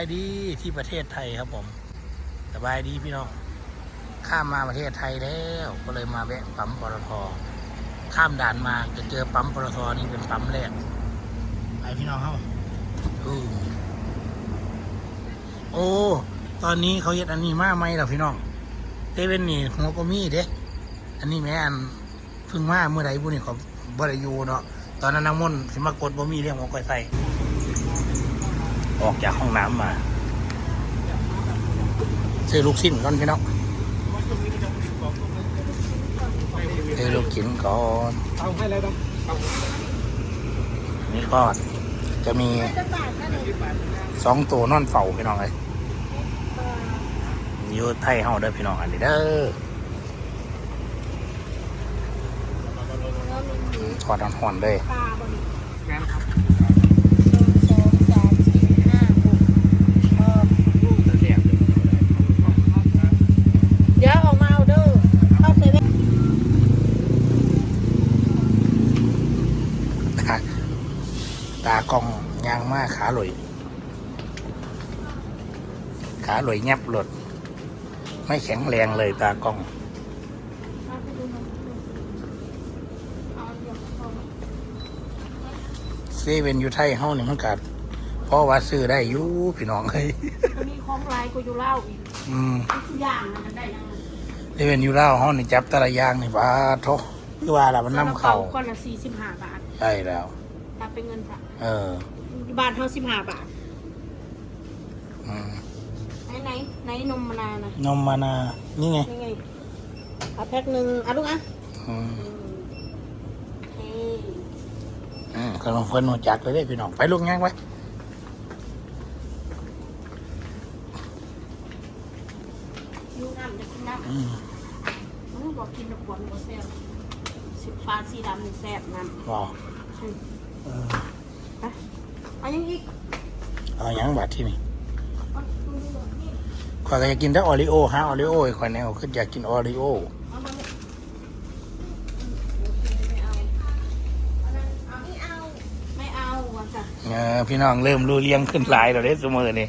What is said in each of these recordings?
บายดีที่ประเทศไทยครับผมสบายดีพี่น้อง ข้ามมาประเทศไทยแล้ว ก็เลยมาแวะปั๊มปตทข้ามด่านมาจะเจอปั๊มปตทนี่เป็นปั๊มแรกไปพี่น้องครับโอ้ ตอนนี้เขาเย็ดอันนี้มากไหมล่ะพี่น้องเตเว่นนี่หัวก็มีเด้อันนี้แม่อันพิ่งมาเมื่อใดบุนี่เขาบริยูเนาะตอนนั้นนางมนสิมากดบ่มีเรื่องหัวก้อยใส่ ออกจากห้องน้ำมาซื้อลูกชิ้นก่อนพี่น้องซื้อลูกชิ้นก่อนนี่ก็จะมีสองตัวนอนเฝ้าพี่น้องเลยอยู่ไทยเฮาเด้อพี่น้องอันนี้เด้อถอดหอนๆเลย ปลาบน แกนครับ สองสามสี่ห้าหกเออเดี๋ยวออกมาเอาเด้อเข้าเซเว่น ตาตา กล้องยางมากขาหลอยขาหลอยแงบหลด ไม่แข็งแรงเลยตากล้องเอาไปดูหน่อยเอาเดี๋ยวเอาเซเว่นอยู่ไทยเฮานี่มันกัดเพราะว่าซื้อได้อยู่พี่น้องเฮ้ยอันนี้ของลายกูอยู่เล่าอีกอืมทุกอย่างนะมันได้ยังไงเซเว่นอยู่ลาวเฮานี่จับแต่ละอย่างนี่บาทโทคือว่าล่ะมันนำเข้าคนละสี่สิบห้าบาทใช่แล้ว ถ้าเป็นเงินค่ะเออบาทเท่าสิบห้าบาท อืมไหนไหนไหนนมมะนาวนะนมมานา นี่ไงนี่ไงเอาแพ็คหนึ่งเอาลูกอะอืมเฮ้อืมขนมเพิ่นหัวจักเลยเด้พี่น้อง ไปลูกย่างไว้ยูน้ำจะกินน้ำอืมมันบอกกินตะกวนบ่แซ่บสีฟ้าสีดำนี่แซ่บนั่นว้าวอืมเออไป เอายังอีกเอาหยังบาดที่นี่เอาดูดูดูนี่ข่อยก็อยากกินแต่โอริโอฮะโอริโออีกข่อยแนวคืออยากกินโอริโอเอามาเลยไม่เอาอันนั้นเอาไม่เอาไม่เอาว่ะจ้ะเออพี่น้องเริ่มรู้เลี้ยงขึ้นหลายแล้วเด้เสมอนี่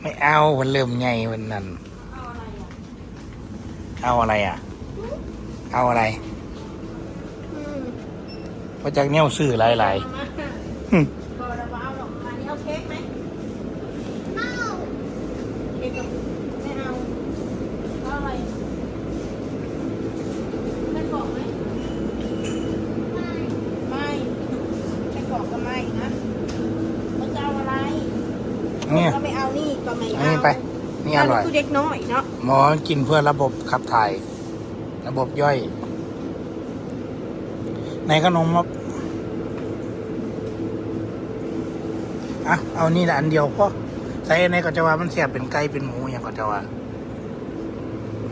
ไม่เอามันเริ่มใหญ่วันนั้นเอาอะไรอะเอาอะไรอะ เอาอะไรอืมเพราะจากแนวซื้อหลายเอามาๆหึก็ระวังหรอกอันนี้เอาเค้กไหมเอาเค้กกับไม่เอาเอาอะไรไม่บอกไหมไม่ไม่ไม่บอกก็ไม่นะเขาจะเอาอะไรเนี่ยก็ไม่เอานี่ก็ไม่อันเอานี้ไปนี่อร่อยคือเด็กน้อยเนาะหมอกินเพื่อระบบขับถ่าย ระบบย่อย ในขนมครับอะเอานี่แหละอันเดียวพอใส่ในก็จะว่ามันเสียบเป็นไก่เป็นหมูอย่างก็จะว่า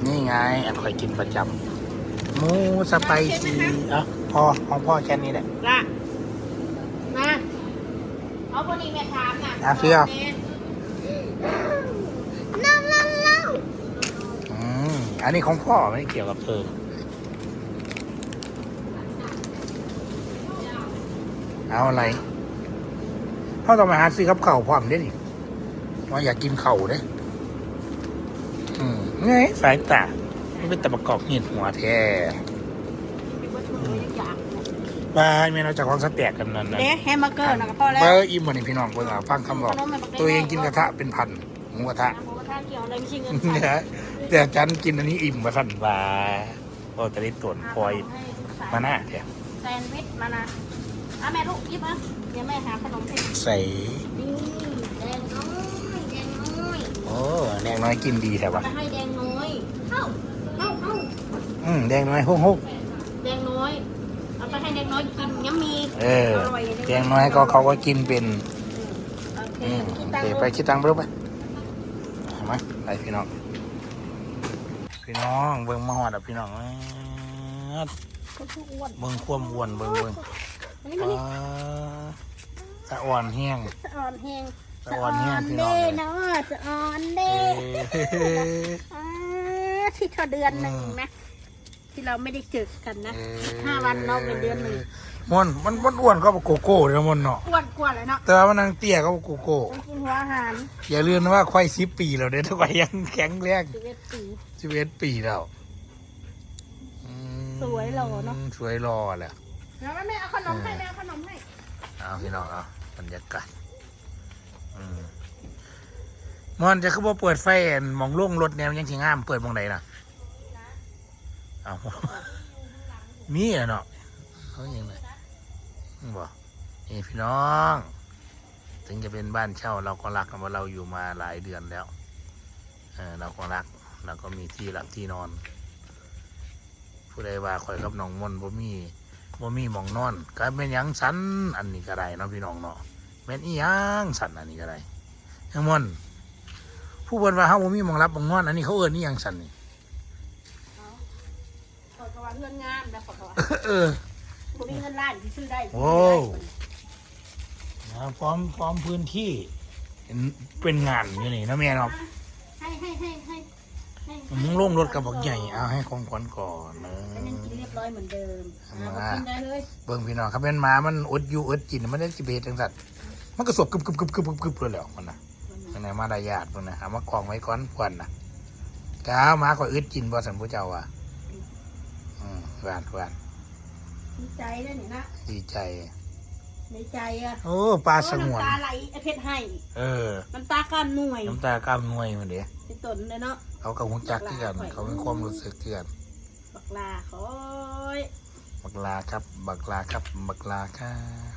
นี่ไงอันคอยกินประจำหมูสไปซี่อะพอของพ่อแค่นี้แหละละมาเอาคนนี้แม่ถามน่ะอะเชื่อนั่งนั่งนั่งอืมอันนี้ของพ่อไม่ได้เกี่ยวกับเธอ เอาอะไรเขาต้องมาหาซื้อกับเข่าวพร้อมเด้นี่ว่าอยากกินเข่าวเด้อืมไงสายตามันเป็นตะประกอบเห็ดหัวแท้เป็นวัตถุดิบอย่างบายแม่เราจากของสแต็กกันนั่นนะเด็กแฮมเบอร์เกอร์นะก็พอแล้วเบอร์อิ่มวันนี้พี่น้องเพิ่งอะฟังคำบอก ตัวเองกินกระทะเป็นพันหมูกระทะหมูกระทะเกี่ยวอะไรไม่ใช่เงินเนี่ยแต่ฉันกินอันนี้อิ่มมาสั่นว่าโอ้แต่ได้ตรวจพลอยมาหน้าแท้แซนด์วิชมานะ อะแม่ลูกยิบอะเดี๋ยวแม่หาขนมให้ใส่นี่แดงน้อยแดงน้อยโอ้แดงน้อยกินดีแท้ปะไปให้แดงน้อยเข้าเข้าเข้าอืมแดงน้อยฮุกฮุกแดงน้อยเอาไปให้แดงน้อยกินยังมีเออร่อยแดงน้อยก็เขาก็กินเป็น โอเคอืมคิดโอตังเคค์ไปคิดตังค์ไปลูกไปมาไปพี่น้อง พี่น้องเบิ่งมาหอดอะพี่น้องเอิ้นเขาชื่ออ้วนเบิ่งความอ้วนเบิ่งเบิ่ง อันนี้มันนี่ว้าสะอ่อนแห้งสะออนแหงสะอ่อนแห้งพี่น้องเด้เลยเนาะสะออนเด้เอ้ยอ่าที่เธอเดือนหนึ่งนะที่เราไม่ได้เจอกันนะห้าวันเราเป็นเดือนหนึ่งมอนมันมันอ้วนก็โกโก้เลยนะมอนเนาะอ้วนกว่าเลยเนาะแต่ว่ามันนางเตี้ยก็โกโก้ต้องกินหัวอาหารอย่าลืมนะว่าควายสิบปีแล้วเด้อทุกคนยังแข็งแรงสิบเอ็ดปีสิบเอ็ดปีแล้วอืมสวยหล่อเนอะสวยรอแหละ แล้วแม่เอาขนมให้แม่เอาขนมให้เอาพี่น้องเอาบรรยากาศอืมมอนจะคือว่าเปิดไฟอันมองล่งรถแนวยังสิงงามเปิดมองไหนน่ะเอามีอะเนาะเขาอย่างไรบอกนี่พี่น้อง ถึงจะเป็นบ้านเช่าเราก็รักนะว่าเราอยู่มาหลายเดือนแล้วเอเราก็รักเราก็มีที่หลับที่นอน ผู้ใดว่าคอยกับน้องมนบ่มี บ่มีหมองนอนก็เป็นหยังสันอันนี้ก็ได้เนาะพี่น้องเนาะแม่นอีหยังสันอันนี้ก็ได้ยังมนต์ผู้เบิ่นว่าเฮาบ่มีหมองรับหมองนอนอันนี้เขาเอิ้นอีหยังสันนี่เอาขอตัวาเพื่อนงามนะขอตัวาเออผมมีเงินล้านที่ซื้อได้โว้วนะพร้อมพร้อมพื้นที่เป็นเป็นงานอยู่นี่นะแม่เนาะให้ให้ให้ให้ให้ มึงลงรถกับบักใหญ่เอาให้ของขวัญก่อนเนอันนั้นกินเรียบร้อยเหมือนเดิมมาอ่ากินได้เลยเบิ่งพี่น้องครับเป็นหมามันอดอยู่อดกินมันได้สิเบตจังสัตว์มันก็สวบกึบกึบกึบกึบกึบกึบเลยแหล้วมันนะข้างในมาดายาดมันนะเอามากองไว้ก่อนควันนะก้าวหมาก็อึดกินบ่สันผู้เจ้าว่ะอืมหวานหวานดีใจเลยนี่นะดีใจดีใจอะโอ้ปลาสงวนน้ำตาไหลไอ้เพชรให้ เออ น้ำตาก้ามหน่วยน้ำตากล้ามหน่วยมันเด้เป็นตนเลยเนาะ เขากับหุ่จักเกือนเขาเป็นความรู้สึกเกือนบักลาขอยบักลาครับ บักลาครับ บักลาครับ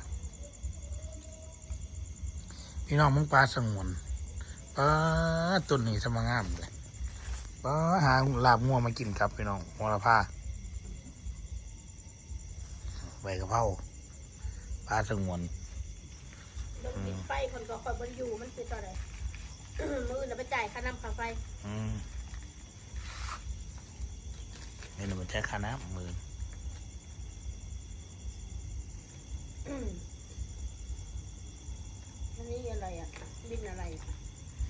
พี่น้องมึงปลาสงวนปลาต้นนี้สมางามเลยปลาหาลาบงัวมากินครับพี่น้องหัวละผ้าใบกะเพราปลาสงวนลงติดไฟคนก็คอยบนอยู่มันคือตอนไหนมือจะไปจ่ายค่าน้ำค่าไฟ อืม นี่มันใช้ค่าน้ำมืออันนี้อะไรอะ บินอะไรอะ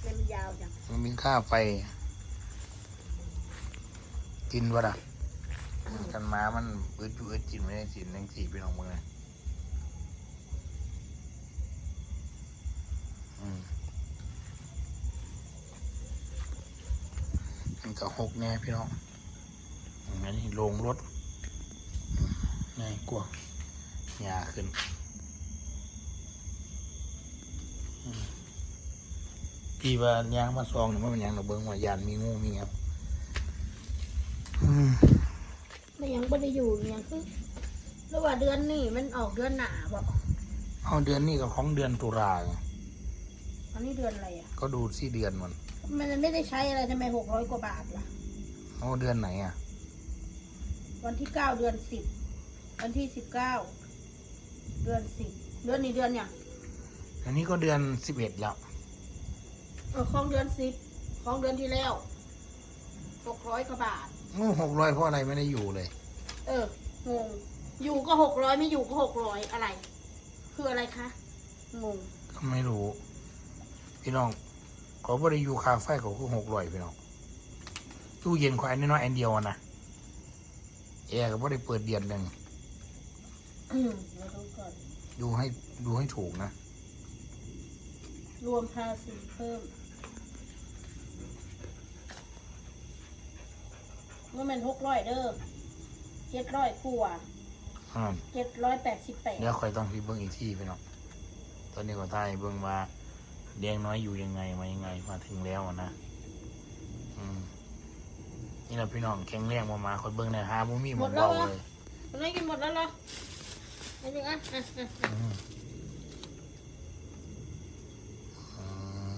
มันยาวจัง มันมีค่าไฟ กินวะล่ะกันมามันอึดอยู่อึดกินไม่ได้กินทั้งสี่พี่น้องมึงเลยอืมมันก็หกแน่พี่น้อง อืมอันนี้ลงรถอืมง่ายกว่าหยาขึ้นอืมพี่ว่ายางมาซองนี่มันเป็นหยางเราเบิ้งว่ายานมีงูมีครับอืมไม่ยังไม่ได้อยู่ยังคือหรือว่าเดือนนี้มันออกเดือนหนาบอกเอาเดือนนี้กับของเดือนตุลาไงอันนี้เดือนอะไรอะ ก็ดูที่เดือนมัน มันไม่ได้ใช้อะไรทำไมหกร้อยกว่าบาทล่ะเอาเดือนไหนอะ วันที่เก้าเดือนสิบวันที่สิบเก้าเดือนสิบเดือนนี้เดือนเนี่ยอันนี้ก็เดือนสิบเอ็ดแล้วเออของเดือนสิบของเดือนที่แล้วหกร้อยกว่าบาทงูหกร้อยเพราะอะไรไม่ได้อยู่เลย เอองงอยู่ก็หกร้อยไม่อยู่ก็หกร้อยอะไร คืออะไรคะงงก็ไม่รู้ พี่น้องเขาไม่ได้อยู่คาเฟ่เขาก็หกร้อยพี่น้องตู้เย็นควายน้อยๆอันเดียวอะนะ แอร์ก็ไม่ได้เปิดเดือนหนึ่งอืมเราดูก่อน ดูให้ดูให้ถูกนะ รวมภาษีเพิ่มเมื่อมันหกร้อยเด้อเจ็ดร้อยกว่าอ่าเจ็ดร้อยแปดสิบแปดเดี๋ยวคอยต้องพี่เบิ้งอีกที่พี่น้องตอนนี้ก็ท่ายเบิ้งว่าแดงน้อยอยู่ยังไงมายังไงมาถึงแล้วอะนะอืม นี่แหละพี่น้องแข็งแรงมามาคอยเบิ้งในอยหาบุมีหมดเบาเลยมันไม่กินหมดแล้วเหรออันนี้อะอะอะอืมอืม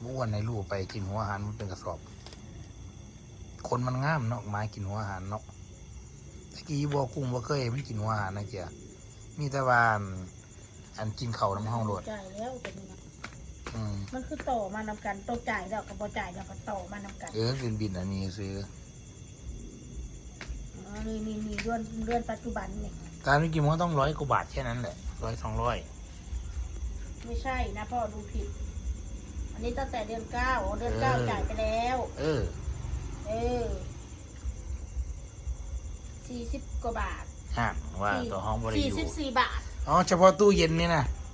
เมื่อวันในลูกไปกินหัวอาหารมันเป็นกระสอบ คนมันงามเนาะหมากินหัวอาหารเนาะตะกี้บอกกุ้งบ่เคยมันกินหัวอาหารนะเกียมีแต่ว่าอันอันกินเข่าวน้ำห้องโหลด จ่ายแล้วเป็นยังไง อืมมันคือต่อมานำกันตัวจ่ายแล้วกับบ่จ่ายแล้วก็ต่อมานำกันเออบินบินอันนี้ซื้ออ๋อนี่นี่นี่เดือนเดือนปัจจุบันนี่ตามที่กินมันก็ต้องร้อยกว่าบาทแค่นั้นแหละร้อยสองร้อยไม่ใช่นะพ่อดูผิด อันนี้ตั้งแต่เดือนเก้าอ๋อเดือนเก้าจ่ายไปแล้ว เออ เออสี่สิบกว่าบาทเฮะว่าตัวห้องบริสี่ยูสิบสี่บาท อ๋อเฉพาะตู้เย็นนี่นะอืม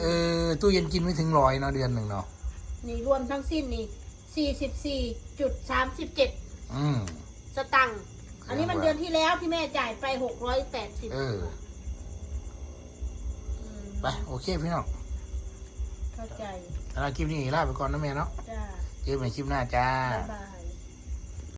เออตู้เย็นกินไม่ถึงร้อยเนาะเดือนหนึ่งเนาะนี่รวมทั้งสิ้นนี่สี่สิบสี่จุดสามสิบเจ็ดอืม สตังค์อันนี้มันเดือนที่แล้วที่แม่จ่ายไปหกร้อยแปดสิบเออ ไป โอเคพี่น้องเข้าใจ แล้วคลิปนี้ลาไปก่อนนะแม่เนาะจ้าเจอกันใหม่คลิปหน้าจ้า บ๊ายบาย